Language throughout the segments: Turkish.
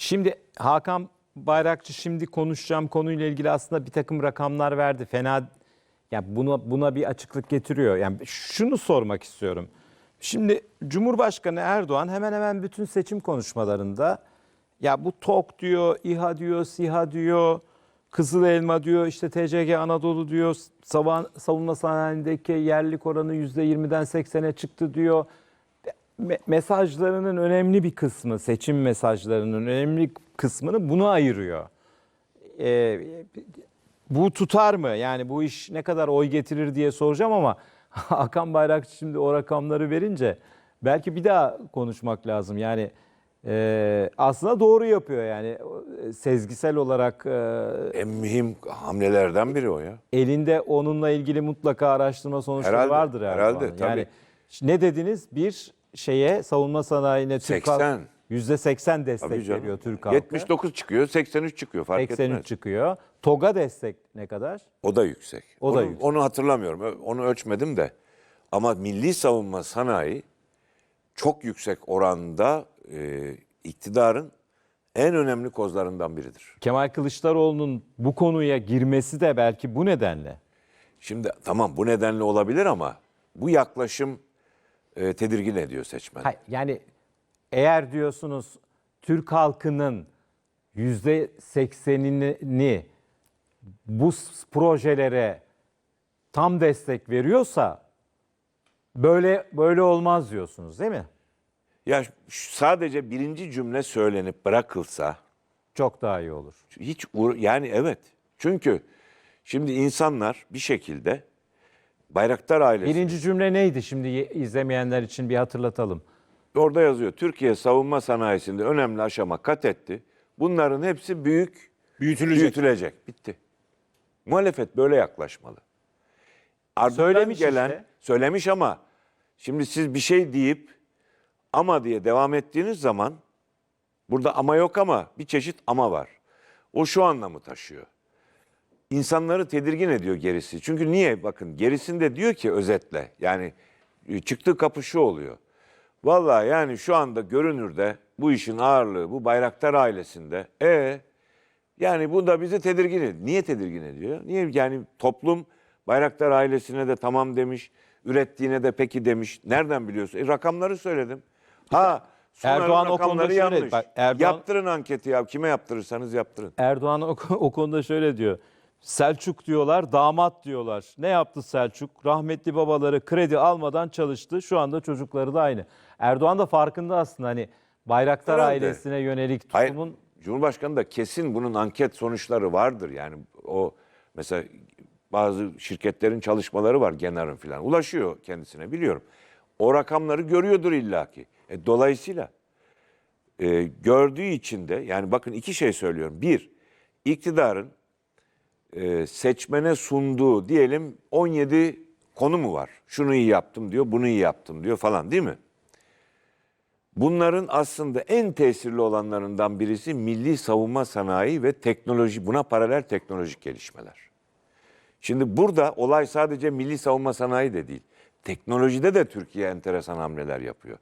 Şimdi Hakan Bayrakçı şimdi konuşacağım konuyla ilgili aslında bir takım rakamlar verdi. Fena ya buna buna bir açıklık getiriyor. Yani şunu sormak istiyorum. Şimdi Cumhurbaşkanı Erdoğan hemen hemen bütün seçim konuşmalarında ya bu TOK diyor, İHA diyor, SİHA diyor, Kızıl Elma diyor, işte TCG Anadolu diyor, savunma sanayindeki yerlik oranı %20'den 80'e çıktı diyor me- mesajlarının önemli bir kısmı, seçim mesajlarının önemli kısmını buna ayırıyor. Ee, bu tutar mı? Yani bu iş ne kadar oy getirir diye soracağım ama Hakan Bayrakçı şimdi o rakamları verince belki bir daha konuşmak lazım. Yani e, aslında doğru yapıyor yani e, sezgisel olarak e, En mühim hamlelerden biri o ya. elinde onunla ilgili mutlaka araştırma sonuçları Herhalde, vardır herhalde, Erdoğan'ın. tabii. Yani ne dediniz? Bir şeye savunma sanayine Türk 80. halk %80 Tabii destek canım. veriyor Türk halkı. 79 çıkıyor, 83 çıkıyor fark 83 etmez. çıkıyor. TOG'a destek ne kadar? O da yüksek. O da onu, yüksek. Onu hatırlamıyorum. Onu ölçmedim de. Ama milli savunma sanayi çok yüksek oranda e, iktidarın en önemli kozlarından biridir. Kemal Kılıçdaroğlu'nun bu konuya girmesi de belki bu nedenle. Şimdi tamam bu nedenle olabilir ama bu yaklaşım e, tedirgin ediyor seçmeni. Hayır, yani eğer diyorsunuz Türk halkının %80'ini bu s- projelere tam destek veriyorsa böyle böyle olmaz diyorsunuz değil mi? Ya sadece birinci cümle söylenip bırakılsa Çok daha iyi olur. hiç yani evet. Çünkü şimdi insanlar bir şekilde Bayraktar ailesi Birinci cümle neydi şimdi ye- izlemeyenler için bir hatırlatalım. orada yazıyor. Türkiye savunma sanayisinde önemli aşama kat etti. Bunların hepsi büyük Büyütülecek. büyütülecek. Bitti. Muhalefet böyle yaklaşmalı. Ardından Söylemiş gelen işte. söylemiş ama şimdi siz bir şey deyip ama diye devam ettiğiniz zaman burada ama yok ama bir çeşit ama var. O şu anlamı taşıyor. İnsanları tedirgin ediyor gerisi. Çünkü niye? Bakın gerisinde diyor ki özetle yani e, çıktığı kapı şu oluyor. Vallahi yani şu anda görünürde bu işin ağırlığı bu Bayraktar ailesinde. E yani bu da bizi tedirgin ediyor. Niye tedirgin ediyor? Niye yani toplum Bayraktar ailesine de tamam demiş, ürettiğine de peki demiş. Nereden biliyorsun? E, rakamları söyledim. Ha, Sunar'ın Erdoğan o konuda şöyle- yanlış. bak, Erdoğan- Yaptırın anketi ya. Kime yaptırırsanız yaptırın. Erdoğan o, o konuda şöyle diyor. Selçuk diyorlar, damat diyorlar. Ne yaptı Selçuk? Rahmetli babaları kredi almadan çalıştı. Şu anda çocukları da aynı. Erdoğan da farkında aslında hani Bayraktar Herhalde. ailesine yönelik Hayır, tutumun Cumhurbaşkanı da kesin bunun anket sonuçları vardır. Yani o mesela bazı şirketlerin çalışmaları var Genar'ın falan. Ulaşıyor kendisine biliyorum. O rakamları görüyordur illaki. E, dolayısıyla e, gördüğü için de yani bakın iki şey söylüyorum. Bir, iktidarın e, seçmene sunduğu diyelim 17 konu mu var? Şunu iyi yaptım diyor, bunu iyi yaptım diyor falan değil mi? Bunların aslında en tesirli olanlarından birisi milli savunma sanayi ve teknoloji, buna paralel teknolojik gelişmeler. Şimdi burada olay sadece milli savunma sanayi de değil. Teknolojide de Türkiye enteresan hamleler yapıyor.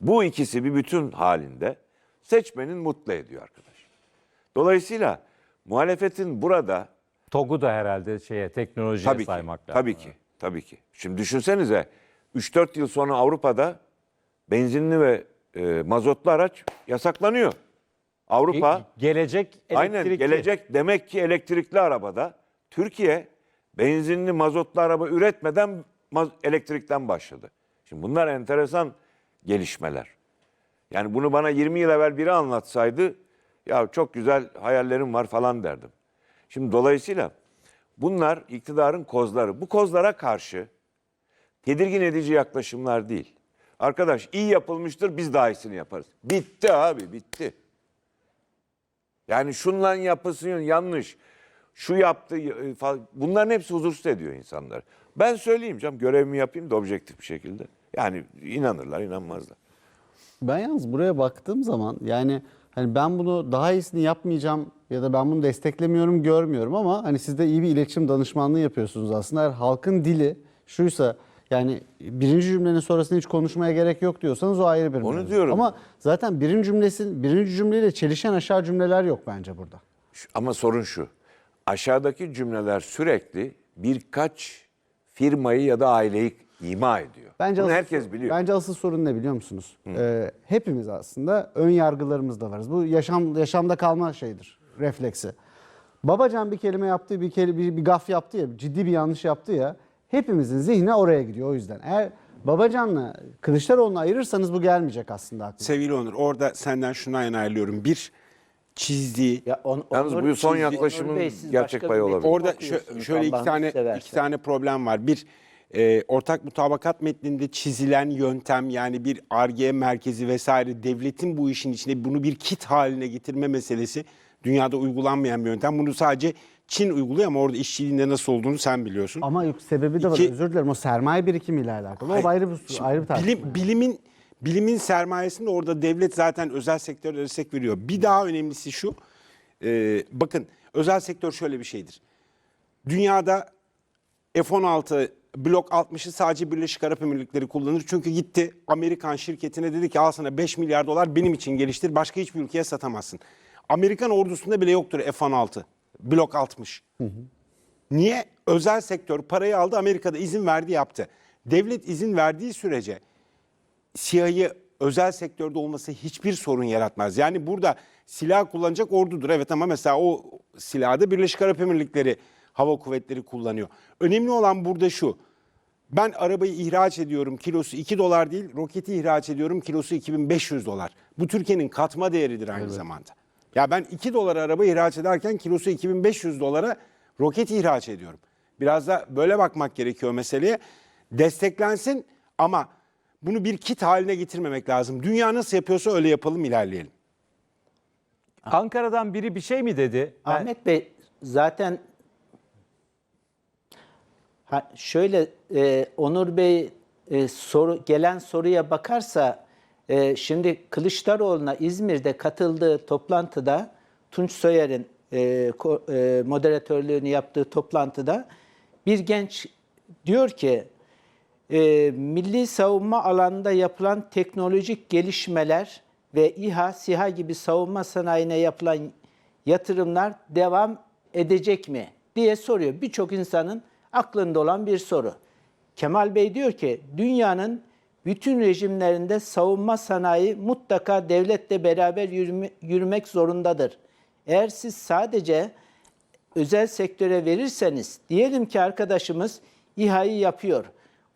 Bu ikisi bir bütün halinde seçmenin mutlu ediyor arkadaş. Dolayısıyla muhalefetin burada TOG'u da herhalde şeye teknolojiye tabii ki, saymak lazım. tabii ki, tabii ki. Şimdi düşünsenize 3-4 yıl sonra Avrupa'da benzinli ve e, mazotlu araç yasaklanıyor. Avrupa Ge- Gelecek aynen elektrikli. gelecek demek ki elektrikli arabada Türkiye benzinli mazotlu araba üretmeden elektrikten başladı. Şimdi bunlar enteresan gelişmeler. Yani bunu bana 20 yıl evvel biri anlatsaydı ya çok güzel hayallerim var falan derdim. Şimdi dolayısıyla bunlar iktidarın kozları. Bu kozlara karşı tedirgin edici yaklaşımlar değil. Arkadaş iyi yapılmıştır biz daha iyisini yaparız. Bitti abi bitti. Yani şundan yapılsın yanlış. Şu yaptı e, falan. Bunların hepsi huzursuz ediyor insanları. Ben söyleyeyim canım görevimi yapayım da objektif bir şekilde. Yani inanırlar inanmazlar. Ben yalnız buraya baktığım zaman yani hani ben bunu daha iyisini yapmayacağım ya da ben bunu desteklemiyorum görmüyorum ama hani siz de iyi bir iletişim danışmanlığı yapıyorsunuz aslında. Eğer halkın dili şuysa Yani birinci cümlenin sonrasını hiç konuşmaya gerek yok diyorsanız o ayrı bir Onu mevzu. diyorum. Ama zaten birinci cümlesin birinci cümleyle çelişen aşağı cümleler yok bence burada. Şu- Ama sorun şu. Aşağıdaki cümleler sürekli birkaç firmayı ya da aileyi ima ediyor. Bence Bunu asıl- herkes biliyor. Bence asıl sorun ne biliyor musunuz? Ee, hepimiz aslında ön yargılarımız da varız. Bu yaşam yaşamda kalma şeyidir, refleksi. Babacan bir kelime yaptı, bir, kelime, bir, bir gaf yaptı ya, ciddi bir yanlış yaptı ya. Hepimizin zihni oraya gidiyor o yüzden. Eğer Babacan'la Kılıçdaroğlu'nu ayırırsanız bu gelmeyecek aslında aklıma. Sevgili Onur orada senden şuna ayrılıyorum. Bir çizdiği Ya on, Yalnız Onur- bu son yaklaşımın Bey, gerçek payı olabilir. Orada şö- şöyle iki tane seversen. iki tane problem var. Bir e, ortak mutabakat metninde çizilen yöntem yani bir arge merkezi vesaire devletin bu işin içinde bunu bir kit haline getirme meselesi dünyada uygulanmayan bir yöntem. Bunu sadece Çin uyguluyor ama orada işçiliğinde nasıl olduğunu sen biliyorsun. Ama yok, sebebi de var. İki- Özür dilerim. O sermaye birikimiyle alakalı. Hayır, o ayrı bir, ayrı bir tartışma. bilim, bilimin bilimin sermayesinde orada devlet zaten özel sektöre destek veriyor. Bir daha önemlisi şu. e, bakın özel sektör şöyle bir şeydir. Dünyada F-16 Blok 60'ı sadece Birleşik Arap Emirlikleri kullanır. Çünkü gitti Amerikan şirketine dedi ki al sana 5 milyar dolar benim için geliştir. Başka hiçbir ülkeye satamazsın. Amerikan ordusunda bile yoktur F-16 Blok 60. Niye? Özel sektör parayı aldı Amerika'da izin verdi yaptı. Devlet izin verdiği sürece siyahı özel sektörde olması hiçbir sorun yaratmaz. Yani burada silah kullanacak ordudur evet ama mesela o silahı da Birleşik Arap Emirlikleri Hava Kuvvetleri kullanıyor. Önemli olan burada şu. Ben arabayı ihraç ediyorum kilosu 2 dolar değil roketi ihraç ediyorum kilosu 2500 dolar. Bu Türkiye'nin katma değeridir aynı zamanda. Ya ben 2 dolara araba ihraç ederken kilosu 2500 dolara roket ihraç ediyorum. Biraz da böyle bakmak gerekiyor meseleye. Desteklensin ama bunu bir kit haline getirmemek lazım. Dünya nasıl yapıyorsa öyle yapalım ilerleyelim. Ankara'dan biri bir şey mi dedi? Ben- Ahmet Bey zaten ha, şöyle e, Onur Bey e, soru gelen soruya bakarsa e, şimdi Kılıçdaroğlu'na İzmir'de katıldığı toplantıda Tunç Soyer'in e, e, moderatörlüğünü yaptığı toplantıda bir genç diyor ki e, milli savunma alanında yapılan teknolojik gelişmeler ve İHA, SİHA gibi savunma sanayine yapılan yatırımlar devam edecek mi diye soruyor. Birçok insanın aklında olan bir soru. Kemal Bey diyor ki dünyanın bütün rejimlerinde savunma sanayi mutlaka devletle beraber yürüme- yürümek zorundadır. Eğer siz sadece özel sektöre verirseniz diyelim ki arkadaşımız İHA'yı yapıyor.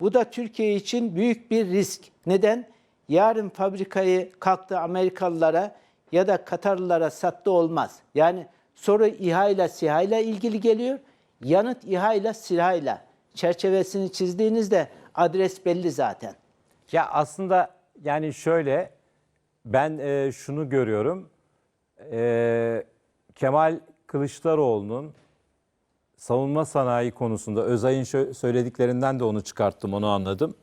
Bu da Türkiye için büyük bir risk. Neden? Yarın fabrikayı kalktı Amerikalılara ya da Katarlılara sattı olmaz. Yani soru İHA ile SİHA ile ilgili geliyor. Yanıt İHA ile SİHA ile. Çerçevesini çizdiğinizde adres belli zaten. Ya aslında yani şöyle ben e, şunu görüyorum. E, Kemal Kılıçdaroğlu'nun savunma sanayi konusunda Özay'ın söylediklerinden de onu çıkarttım, onu anladım.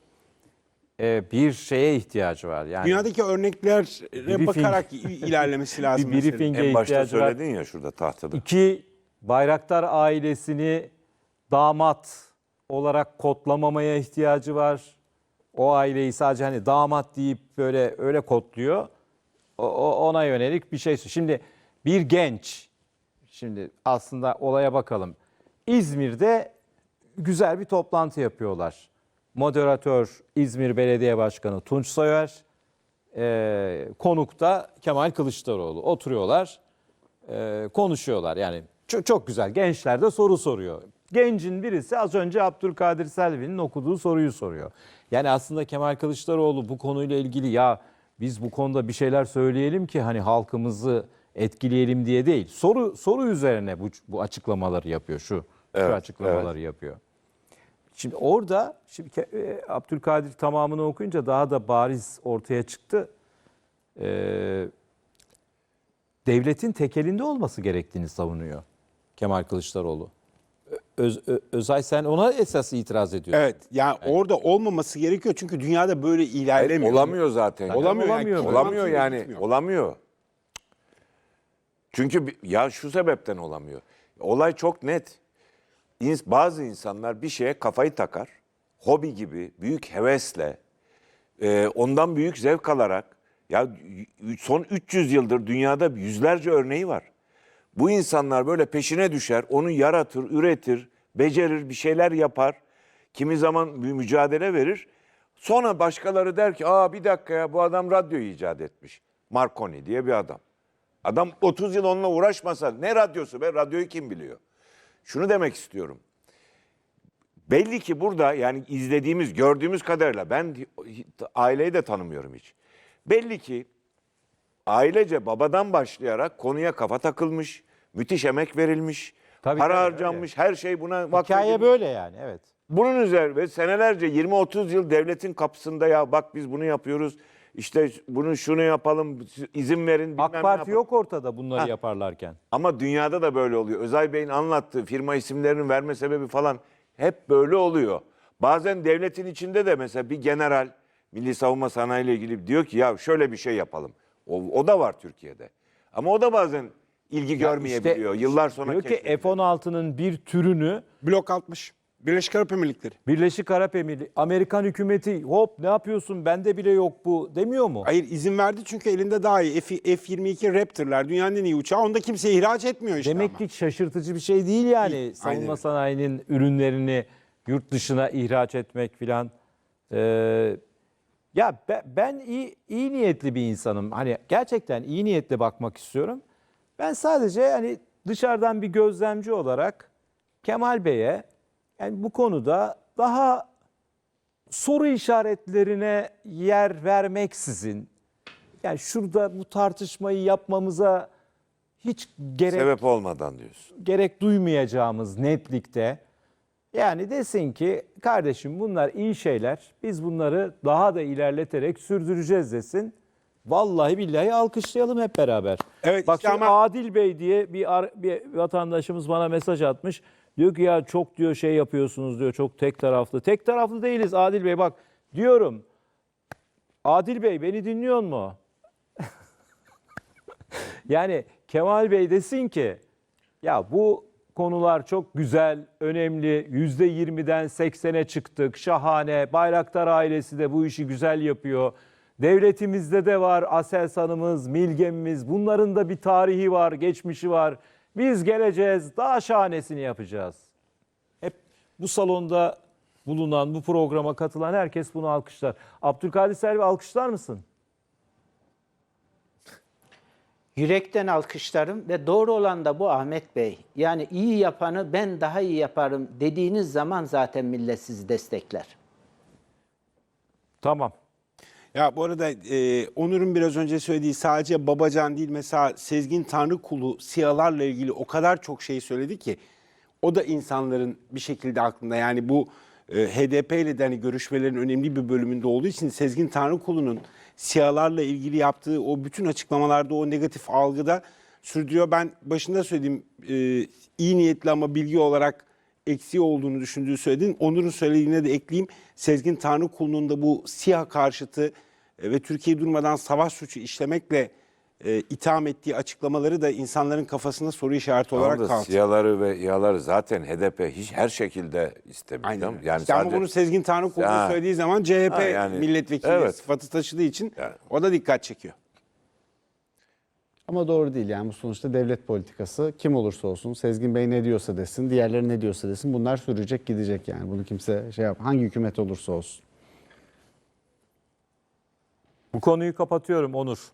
E, bir şeye ihtiyacı var. Yani Dünyadaki örneklere Briefing. bakarak ilerlemesi lazım. bir briefing'e En başta ihtiyacı var. söyledin ya şurada tahtada. İki, Bayraktar ailesini damat olarak kodlamamaya ihtiyacı var. O aileyi sadece hani damat deyip böyle öyle kodluyor. O, ona yönelik bir şey. Şimdi bir genç, şimdi aslında olaya bakalım. İzmir'de güzel bir toplantı yapıyorlar. Moderatör İzmir Belediye Başkanı Tunç Soyer, e, konukta Kemal Kılıçdaroğlu. Oturuyorlar e, konuşuyorlar. Yani çok, çok güzel. Gençler de soru soruyor. Gencin birisi az önce Abdülkadir Selvi'nin okuduğu soruyu soruyor. Yani aslında Kemal Kılıçdaroğlu bu konuyla ilgili ya biz bu konuda bir şeyler söyleyelim ki hani halkımızı etkileyelim diye değil. Soru soru üzerine bu, bu açıklamaları yapıyor şu. Evet, şu açıklamaları yapıyor. Şimdi orada şimdi e, Abdülkadir tamamını okuyunca daha da bariz ortaya çıktı. Ee, devletin tekelinde olması gerektiğini savunuyor Kemal Kılıçdaroğlu. Öz, Ö- Özay sen ona esas itiraz ediyorsun. Evet yani orada olmaması gerekiyor çünkü dünyada böyle ilerlemiyor. Olamıyor zaten. Olamıyor. yani. Olamıyor. Kim Olamıyor yani. gitmiyor. Olamıyor. Çünkü ya şu sebepten olamıyor. Olay çok net. İns- Bazı insanlar bir şeye kafayı takar. hobi gibi büyük hevesle e, ondan büyük zevk alarak ya son 300 yıldır dünyada yüzlerce örneği var. Bu insanlar böyle peşine düşer, onu yaratır, üretir, becerir, bir şeyler yapar. Kimi zaman bir mücadele verir. Sonra başkaları der ki, aa bir dakika ya bu adam radyoyu icat etmiş. Marconi diye bir adam. Adam 30 yıl onunla uğraşmasa ne radyosu be? Radyoyu kim biliyor? Şunu demek istiyorum. Belli ki burada yani izlediğimiz, gördüğümüz kadarıyla ben aileyi de tanımıyorum hiç. Belli ki ailece babadan başlayarak konuya kafa takılmış, müthiş emek verilmiş, Tabii, para tabii, harcanmış, her şey buna Hikaye vakfedilmiş. böyle yani evet. Bunun üzerine senelerce 20-30 yıl devletin kapısında ya bak biz bunu yapıyoruz. İşte bunu şunu yapalım, izin verin. AK Parti yapalım. yok ortada bunları Ha. yaparlarken. Ama dünyada da böyle oluyor. Özay Bey'in anlattığı firma isimlerinin verme sebebi falan hep böyle oluyor. Bazen devletin içinde de mesela bir general Milli Savunma Sanayi ile ilgili diyor ki ya şöyle bir şey yapalım. O, o da var Türkiye'de. Ama o da bazen ilgi görmeyebiliyor. İşte Yıllar sonra Diyor ki keşfediliyor. F-16'nın bir türünü Blok 60. Birleşik Arap Emirlikleri. Birleşik Arap Emirlikleri, Amerikan hükümeti hop ne yapıyorsun bende bile yok bu demiyor mu? Hayır izin verdi çünkü elinde daha iyi F- F-22 Raptor'lar dünyanın en iyi uçağı. Onda kimse ihraç etmiyor işte Demek ama. ki şaşırtıcı bir şey değil yani Değil, savunma aynen. sanayinin ürünlerini yurt dışına ihraç etmek filan. Ee, ya be- ben iyi, iyi niyetli bir insanım. Hani gerçekten iyi niyetle bakmak istiyorum. Ben sadece hani dışarıdan bir gözlemci olarak Kemal Bey'e yani bu konuda daha soru işaretlerine yer vermeksizin yani şurada bu tartışmayı yapmamıza hiç gerek Sebep olmadan diyorsun. gerek duymayacağımız netlikte yani desin ki kardeşim bunlar iyi şeyler. Biz bunları daha da ilerleterek sürdüreceğiz desin. Vallahi billahi alkışlayalım hep beraber. Evet, Bak işte ama- Adil Bey diye bir, ar- bir vatandaşımız bana mesaj atmış. Diyor ki ya çok diyor şey yapıyorsunuz diyor çok tek taraflı. Tek taraflı değiliz Adil Bey bak diyorum. Adil Bey beni dinliyor mu? Yani Kemal Bey desin ki ya bu konular çok güzel, önemli. Yüzde yirmiden 80'e çıktık. Şahane. Bayraktar ailesi de bu işi güzel yapıyor. Devletimizde de var Aselsan'ımız, Milgem'imiz. Bunların da bir tarihi var, geçmişi var. Biz geleceğiz, daha şahanesini yapacağız. Hep bu salonda bulunan, bu programa katılan herkes bunu alkışlar. Abdülkadir Selvi alkışlar mısın? Yürekten alkışlarım ve doğru olan da bu Ahmet Bey. Yani iyi yapanı ben daha iyi yaparım dediğiniz zaman zaten millet sizi destekler. Tamam. Ya bu arada e, Onur'un biraz önce söylediği sadece Babacan değil mesela Sezgin Tanrıkulu siyalarla ilgili o kadar çok şey söyledi ki o da insanların bir şekilde aklında yani bu e, HDP ile de hani görüşmelerin önemli bir bölümünde olduğu için Sezgin Tanrıkulu'nun siyalarla ilgili yaptığı o bütün açıklamalarda o negatif algıda sürdürüyor. Ben başında söylediğim e, iyi niyetli ama bilgi olarak eksiği olduğunu düşündüğü söyledin. Onur'un söylediğine de ekleyeyim. Sezgin Tanrıkulu'nun da bu siyah karşıtı e, ve Türkiye durmadan savaş suçu işlemekle e, itham ettiği açıklamaları da insanların kafasında soru işareti olarak kaldı. siyaları ve İHA'ları zaten HDP hiç her şekilde istemiyor. Aynen. Yani Yani işte ama sadece bunu Sezgin Tanrıkulu Ha. söylediği zaman CHP Ha, yani- milletvekili Evet. sıfatı taşıdığı için Yani. o da dikkat çekiyor. Ama doğru değil yani bu sonuçta devlet politikası. Kim olursa olsun Sezgin Bey ne diyorsa desin, diğerleri ne diyorsa desin. Bunlar sürecek gidecek yani. Bunu kimse şey yap. Hangi hükümet olursa olsun. Bu konuyu kapatıyorum Onur.